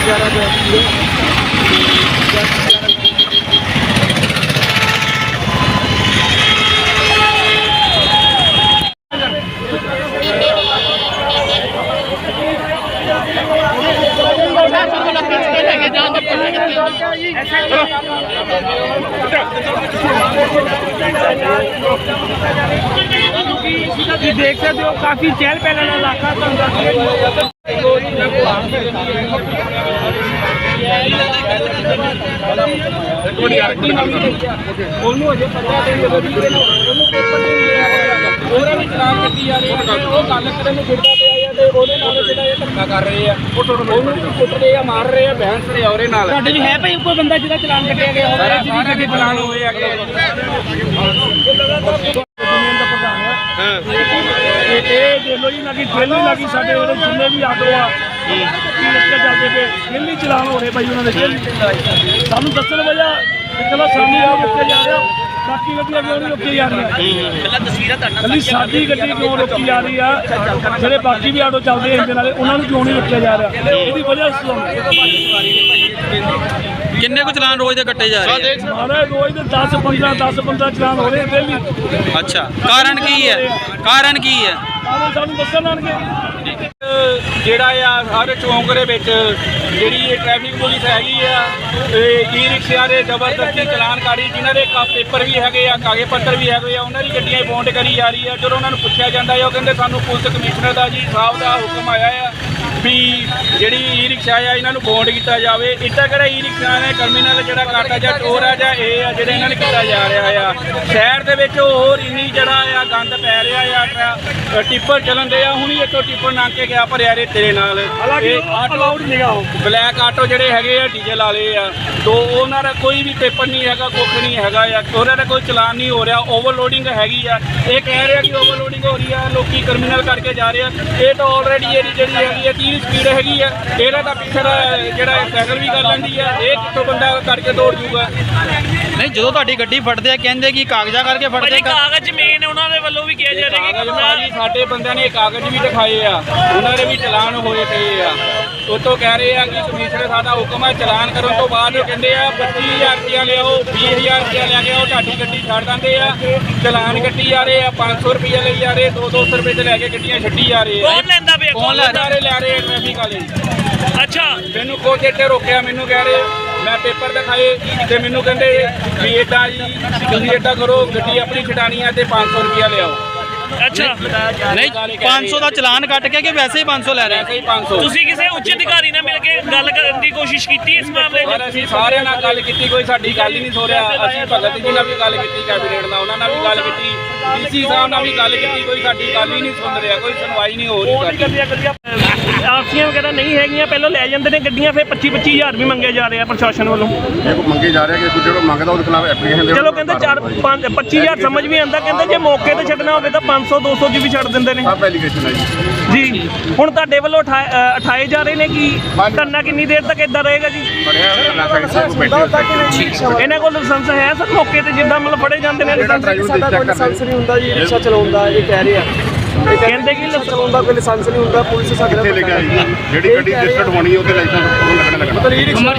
11 ਦੇ ਤੁਸੀਂ ਦੇਖ ਸਕਦੇ ਹੋ ਕਾਫੀ ਚਹਿਲ ਪਹਿਲਾਂ ਦਾ ਇਲਾਕਾ ਤੁਹਾਨੂੰ ਦੱਸ ਉਹਨੂੰ ਅਜੇ ਪਤਾ ਨਹੀਂ ਉਹਨੂੰ ਪੇਪਰ ਨਹੀਂ ਮਿਲਿਆ ਉਹਦੇ ਵਿੱਚ ਨਾਮ ਕੱਟੀ ਜਾ ਰਹੀ ਹੈ ਉਹ ਗੱਲ ਕਰਨ ਨੂੰ ਫਿਰਦਾ ਪਿਆ ਆ ਤੇ ਉਹਦੇ ਨਾਲ ਜਿਹੜਾ ਇਹ ਧੱਕਾ ਕਰ ਰਹੇ ਆ ਉਹਨੂੰ ਵੀ ਕੁੱਟਦੇ ਆ ਮਾਰ ਰਹੇ ਆ ਬਹਿਸ ਰਹੇ ਆ ਉਹਦੇ ਨਾਲ ਤੁਹਾਡੇ ਵੀ ਹੈ ਭਾਈ ਕੋਈ ਬੰਦਾ ਜਿਹਦਾ ਚਲਾਨ ਕੱਟਿਆ ਗਿਆ ਹੋਵੇ? ਜਿਹਦੀ ਗੱਡੀ ਚਲਾਨ ਹੋਏ ਆ ਇਹ ਇਹ ਦੇ ਲੋ ਜੀ ਲੱਗੀ ਠੇਲ ਵੀ ਲੱਗੀ ਸਾਡੇ ਉਹਦੇ ਜਿੰਨੇ ਵੀ ਆਟੋ ਆ ਕੀ ਲੱਗੇ ਚੱਲਦੇ ਪਏ ਵੀ ਚਲਾਨ ਹੋ ਰਹੇ ਬਾਈ ਉਹਨਾਂ ਦੇ ਠੇਲ ਸਾਨੂੰ ਦੱਸਣ ਵਜਾ ਚਲੋ ਸਾਡੀ ਆ ਰੁਕੇ ਜਾ ਰਿਹਾ। ਬਾਕੀ ਗੱਡੀਆਂ ਕਿਉਂ ਨਹੀਂ ਰੁਕੀ ਜਾ ਰਹੀਆਂ? ਪਹਿਲਾਂ ਤਸਵੀਰਾਂ ਤੁਹਾਡਾ ਸਾਡੀ ਗੱਡੀ ਕਿਉਂ ਰੁਕੀ ਜਾ ਰਹੀ ਆ? ਜਿਹੜੇ ਬਾਕੀ ਵੀ ਆਟੋ ਚੱਲਦੇ ਆ ਇਹਦੇ ਨਾਲੇ ਉਹਨਾਂ ਨੂੰ ਕਿਉਂ ਨਹੀਂ ਰੁਕਿਆ ਜਾ ਰਿਹਾ? ਇਹਦੀ ਵਜ੍ਹਾ ਸੁਣੋ ਕਿੰਨੇ ਕੁ ਚਲਾਨ ਰੋਜ਼ ਦੇ ਕੱਟੇ ਜਾ ਰਹੇ ਮਾਰੇ ਰੋਜ਼ ਦੇ 10 15 10 15 ਚਲਾਨ ਹੋ ਰਹੇ ਡੇਲੀ ਆ ਅੱਛਾ। ਕਾਰਨ ਕੀ ਹੈ? ਕਾਰਨ ਕੀ ਹੈ? ਸਾਨੂੰ ਸਾਨੂੰ ਦੱਸਣਗੇ ਜਿਹੜਾ ਆ, ਹਰ ਚੌਂਕ ਦੇ ਵਿੱਚ ਜਿਹੜੀ ਇਹ ਟ੍ਰੈਫਿਕ ਪੁਲਿਸ ਹੈਗੀ ਆ, ਇਹ ਈ ਰਿਕਸ਼ਿਆਂ ਦੇ ਜ਼ਬਰਦਸਤੀ ਚਲਾਨਕਾਰੀ ਜਿਨ੍ਹਾਂ ਦੇ ਕਾ ਪੇਪਰ ਵੀ ਹੈਗੇ ਆ, ਕਾਗਜ਼ ਪੱਤਰ ਵੀ ਹੈਗੇ ਆ, ਉਹਨਾਂ ਦੀ ਗੱਡੀਆਂ ਬੌਂਡ ਕਰੀ ਜਾ ਰਹੀ ਆ। ਜਦੋਂ ਉਹਨਾਂ ਨੂੰ ਪੁੱਛਿਆ ਜਾਂਦਾ ਹੈ, ਉਹ ਕਹਿੰਦੇ ਸਾਨੂੰ ਪੁਲਿਸ ਕਮਿਸ਼ਨਰ ਦਾ ਜੀ ਸਾਹਿਬ ਦਾ ਹੁਕਮ ਆਇਆ ਆ ਵੀ ਜਿਹੜੀ ਈ ਰਿਕਸ਼ਾ ਆ ਇਹਨਾਂ ਨੂੰ ਬੌਂਡ ਕੀਤਾ ਜਾਵੇ। ਇੱਦਾਂ ਕਿਹੜਾ ਈ ਰਿਕਸ਼ਾ ਨੇ ਟਰਮੀਨਲ ਜਿਹੜਾ ਕਾਟਾ ਜਾਂ ਟੋਰ ਆ ਜਾਂ ਇਹ ਆ ਜਿਹੜੇ ਇਹਨਾਂ ਨੇ ਕੀਤਾ ਜਾ ਰਿਹਾ ਆ। ਸ਼ਹਿਰ ਦੇ ਵਿੱਚ ਹੋਰ ਇੰਨੀ ਜਿਹੜਾ ਆ ਗੰਦ ਪੈ ਰਿਹਾ ਆ ਟਰਾ- ਟਿੱਪਰ ਚੱਲਣ ਦੇ ਆ। ਹੁਣੀ ਇੱਥੋਂ ਟਿੱਪਰ ਲੰਘ ਕੇ ਗਿਆ ਭਰਿਆ ਤੇਰੇ ਨਾਲ। ਇਹ ਆਟੋ ਅਲਾਉਡ ਨਹੀਂਗਾ ਉਹ। ਬਲੈਕ ਆਟੋ ਜਿਹੜੇ ਹੈਗੇ ਆ ਡੀਜ਼ਲ ਵਾਲੇ ਆ। ਤੋਂ ਉਹਨਾਂ ਦਾ ਕੋਈ ਵੀ ਪੇਪਰ ਨਹੀਂ ਹੈਗਾ ਕੁੱਖ ਨਹੀਂ ਹੈਗਾ ਆ। ਉਹਨਾਂ ਦਾ ਕੋਈ ਚਲਾਨ ਨਹੀਂ ਹੋ ਰਿਹਾ ਓਵਰਲੋਡਿੰਗ ਹੈਗੀ ਆ। ਇਹ ਕਹਿ ਰਿਹਾ ਕਿ ਓਵਰਲੋਡਿੰਗ ਹੋ ਰਹੀ ਆ ਲੋਕੀ ਕ੍ਰਿਮੀਨਲ ਕਰਕੇ ਜਾ ਰਹੇ ਆ। ਇਹ ਤਾਂ ਆਲਰੇਡੀ ਇਹਦੀ ਜਿਹੜੀ ਹੈਗੀ ਆ 30 ਸਪੀਡ ਹੈਗੀ ਆ। ਇਹਦਾ ਤਾਂ ਪਿੱਛੇ ਦਾ ਜਿਹੜਾ ਸਾਈਕਲ ਵੀ ਕਰ ਲੈਂਦੀ ਆ ਇਹ ਕਿੱਥੋਂ ਬੰਦਾ ਕਰਕੇ ਦੌੜ ਜੂਗਾ ਨਹੀਂ ਜਦੋਂ ਤੁਹਾਡੀ ਗੱਡੀ ਫੜਦੇ ਆ ਕਹਿੰਦੇ ਕਿ ਕਾਗਜ਼ਾਂ ਕਰਕੇ ਫੜਦੇ ਭਾਜੀ ਆ। ਕਾਗਜ਼ ਮੇਨ ਉਹਨਾਂ ਦੇ ਵੱਲੋਂ ਵੀ ਕਿਹਾ ਜਾ ਰਿਹਾ ਕਿ ਕਾਗਜ਼ ਭਾਜੀ ਸਾਡੇ ਬੰਦਿਆਂ ਨੇ ਕਾਗਜ਼ ਵੀ ਦਿਖਾਏ ਆ ਉਹਨਾਂ ਦੇ ਵੀ ਚਲਾਨ ਹੋਏ ਪਏ ਆ ਉਤੋਂ ਕਹਿ ਰਹੇ ਆ ਕਿ ਕਮਿਸ਼ਨਰ ਸਾਡਾ ਹੁਕਮ ਹੈ ਚਲਾਨ ਕਰਨ ਤੋਂ ਬਾਅਦ ਉਹ ਕਹਿੰਦੇ ਆ 25000 ਰੁਪਇਆ ਲਿਆਓ 20000 ਰੁਪਇਆ ਲੈ ਕੇ ਆਓ ਤੁਹਾਡੀ ਗੱਡੀ ਛੱਡ ਦਿੰਦੇ ਆ। ਚਲਾਨ ਕੱਟੀ ਜਾ ਰਹੇ ਆ 500 ਰੁਪਇਆ ਲਈ ਜਾ ਰਹੇ 2-200 ਰੁਪਏ ਤੇ ਲੈ ਕੇ ਗੱਡੀਆਂ ਛੱਡੀ ਜਾ ਰਹੇ ਆ। ਕੌਣ ਲੈਂਦਾ ਪਿਆ ਕੌਣ ਲੈ ਰਹੇ ਲੈ ਰਹੇ ਟ੍ਰੈਫਿਕ ਵਾਲੇ। ਅੱਛਾ। ਮੈਨੂੰ ਕੋਚ ਇੱਥੇ ਰੋਕਿਆ ਮੈਨੂੰ ਕਹਿ ਰਹੇ ਮੈਂ ਪੇਪਰ ਦਿਖਾਏ ਤੇ ਮੈਨੂੰ ਕਹਿੰਦੇ ਵੀ ਏਦਾਂ ਜੀ ਤੁਸੀਂ ਏਦਾਂ ਕਰੋ ਗੱਡੀ ਆਪਣੀ ਛਡਾਣੀ ਆ ਤੇ 500 ਰੁਪਇਆ ਲਿਆਓ। ਅੱਛਾ। ਨਹੀਂ 500 ਦਾ ਚਲਾਨ ਕੱਟ ਕੇ ਕਿ ਵੈਸੇ ਹੀ 500 ਲੈ ਰਹੇ? ਵੈਸੇ ਹੀ 500 ਤੁਸੀਂ ਕਿਸੇ ਉੱਚ ਅਧਿਕਾਰੀ ਨਾਲ ਮਿਲ ਕੇ ਗੱਲ ਕਰਨ ਦੀ ਕੋਸ਼ਿਸ਼ ਕੀਤੀ ਇਸ ਮਾਮਲੇ 'ਚ? ਪਰ ਅਸੀਂ ਸਾਰਿਆਂ ਨਾਲ ਗੱਲ ਕੀਤੀ ਕੋਈ ਸਾਡੀ ਗੱਲ ਹੀ ਨਹੀਂ ਸੁਣ ਰਿਹਾ ਅਸੀਂ ਭਗਤ ਜੀ ਨਾਲ ਵੀ ਗੱਲ ਕੀਤੀ ਕੈਬਨਿਟ ਨਾਲ ਉਹਨਾਂ ਨਾਲ ਵੀ ਗੱਲ ਕੀਤੀ ਡੀਸੀ ਸਾਹਿਬ ਨਾਲ ਵੀ ਗੱਲ ਕੀਤੀ ਕੋਈ ਸਾਡੀ ਗੱਲ ਹੀ ਨਹੀਂ ਸੁਣ ਰਿਹਾ ਕੋਈ ਸੁਣਵਾਈ ਨਹੀਂ ਹੋ ਰਹੀ ਸਾਡੀ। ਆਰਸੀਆਂ ਵਗੈਰਾ ਨਹੀਂ ਹੈਗੀਆਂ ਪਹਿਲਾਂ ਲੈ ਜਾਂਦੇ ਨੇ ਗੱਡੀਆਂ ਫਿਰ 25 25000 ਵੀ ਮੰਗੇ ਜਾ ਰਹੇ ਆ ਪ੍ਰਸ਼ਾਸਨ ਵੱਲੋਂ। ਇਹ ਕੋ ਮੰਗੇ ਜਾ ਰਿਹਾ ਕਿ ਕੋਈ ਜਿਹੜਾ ਮੰਗਦਾ ਉਹਦੇ ਖਿਲਾਫ ਐਪਲੀਕੇਸ਼ਨ ਦੇ ਚਲੋ ਕਹਿੰਦੇ 4 5 25000 ਸਮਝ ਵੀ ਆਂਦਾ ਕਹਿੰਦੇ ਜੇ ਮੌਕੇ ਤੇ ਛੱਡਣਾ ਹੋਵੇ ਤਾਂ 500 200 ਦੀ ਵੀ ਛੱਡ ਦਿੰਦੇ ਨੇ। ਸਭ ਐਲੀਗੇਸ਼ਨ ਹੈ ਜੀ। ਜੀ ਹੁਣ ਤੁਹਾਡੇ ਵੱਲੋਂ ਉਠਾਏ ਜਾ ਰਹੇ ਨੇ ਕਿ ਧਰਨਾ ਕਿੰਨੀ ਦੇਰ ਤੱਕ ਇਦਾਂ ਰਹੇਗਾ ਜੀ? ਇਹਨਾਂ ਕੋਲ ਲਾਇਸੈਂਸ ਹੈ ਸਰ ਮੌਕੇ ਤੇ ਜਿੱਦਾਂ ਮਤਲਬ ਫੜੇ ਜਾਂਦੇ ਨੇ ਲਾਇਸੈਂਸ? ਦੇ ਚੈੱਕ ਕਰਨਾ ਨਹੀਂ ਹੁੰਦਾ ਜੀ ਰਿਕਸ਼ਾ ਚਲਾਉਂਦਾ ਇਹ ਕਹਿ ਰਹੇ ਆ। ਇਹ ਕਹਿੰਦੇ ਕਿ ਲਾਇਸੈਂਸ ਚਲਾਉਂਦਾ ਕੋਈ ਲਾਇਸੈਂਸ ਨਹੀਂ ਹੁੰਦਾ ਪੁਲਿਸ ਸਾਡੇ ਨਾਲ ਕਿੱਥੇ ਲਿਖਿਆ ਜੀ ਜਿਹੜੀ ਗੱਡੀ ਰਜਿਸਟਰਡ ਹੋਣੀ ਉਹਦੇ ਲਾਇਸੈਂਸ ਲੱਗਣਾ ਲੱਗਣਾ। ਮਤਲਬ ਇਹ ਰਿਕਸ਼ਾ